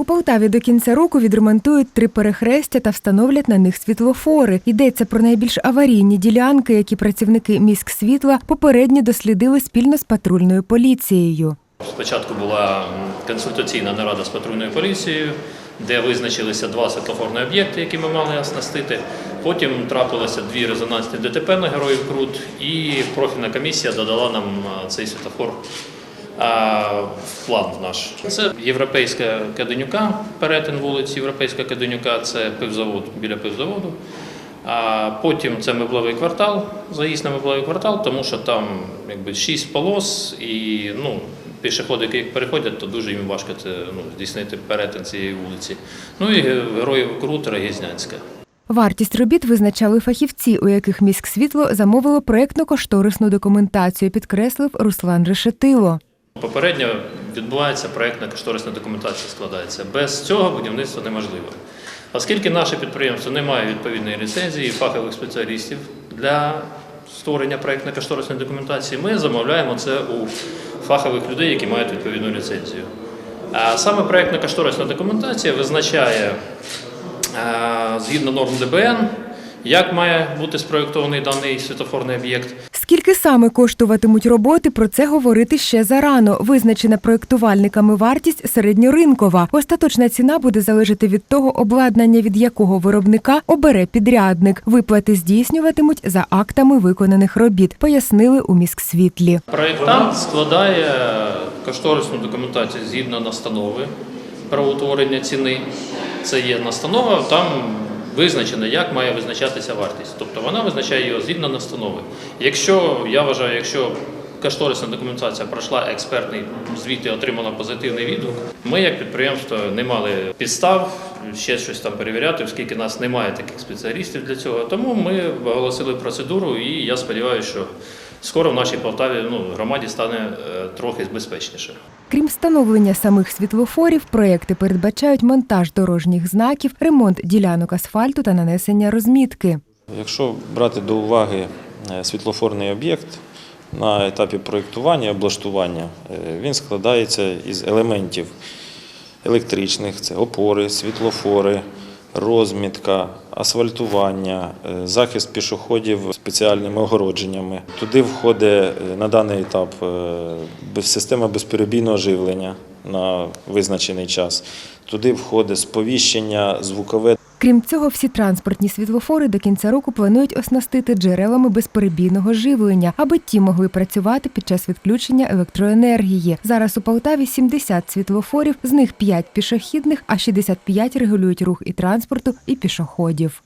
У Полтаві до кінця року відремонтують три перехрестя та встановлять на них світлофори. Йдеться про найбільш аварійні ділянки, які працівники міськсвітла попередньо дослідили спільно з патрульною поліцією. Спочатку була консультаційна нарада з патрульною поліцією, де визначилися два світлофорні об'єкти, які ми мали оснастити. Потім трапилося дві резонансні ДТП на героїв Крут, і профільна комісія додала нам цей світлофор а, в план наш. Це європейська Каденюка, перетин вулиці Європейська Каденюка, це пивзавод біля пивзаводу. А потім це меблевий квартал, заїзд на меблевий квартал, тому що там якби шість полос і ну, пішоходи, які переходять, то дуже їм важко це ну, здійснити перетин цієї вулиці. Ну і героїв Крут, Рогізнянська. Вартість робіт визначали фахівці, у яких міськсвітло замовило проєктно-кошторисну документацію, підкреслив Руслан Решетило. Попередньо відбувається проєктна кошторисна документація складається. Без цього будівництво неможливо. Оскільки наше підприємство не має відповідної ліцензії фахових спеціалістів для створення проєктно-кошторисної документації, ми замовляємо це у фахових людей, які мають відповідну ліцензію. А саме проєктно-кошторисна документація визначає згідно норм ДБН, як має бути спроєктований даний світофорний об'єкт, Скільки саме коштуватимуть роботи, про це говорити ще зарано. Визначена проєктувальниками вартість середньоринкова. Остаточна ціна буде залежати від того обладнання, від якого виробника обере підрядник. Виплати здійснюватимуть за актами виконаних робіт, пояснили у міськсвітлі. Проєктант складає кошторисну документацію згідно настанови про утворення ціни. Це є настанова, там визначено, як має визначатися вартість. Тобто вона визначає його згідно настанови. Якщо я вважаю, якщо кошторисна документація пройшла експертний звіт і отримала позитивний відгук, ми як підприємство не мали підстав ще щось там перевіряти, оскільки нас немає таких спеціалістів для цього. Тому ми оголосили процедуру, і я сподіваюся, що скоро в нашій Полтаві ну, громаді стане е, трохи безпечніше. Крім встановлення самих світлофорів, проекти передбачають монтаж дорожніх знаків, ремонт ділянок асфальту та нанесення розмітки. Якщо брати до уваги е, світлофорний об'єкт на етапі проєктування і облаштування, е, він складається із елементів електричних, це опори, світлофори, розмітка, асфальтування, е, захист пішоходів спеціальними огородженнями. Туди входить е, на даний етап е, система безперебійного живлення на визначений час. Туди входить сповіщення, звукове Крім цього, всі транспортні світлофори до кінця року планують оснастити джерелами безперебійного живлення, аби ті могли працювати під час відключення електроенергії. Зараз у Полтаві 70 світлофорів, з них 5 пішохідних, а 65 регулюють рух і транспорту, і пішоходів.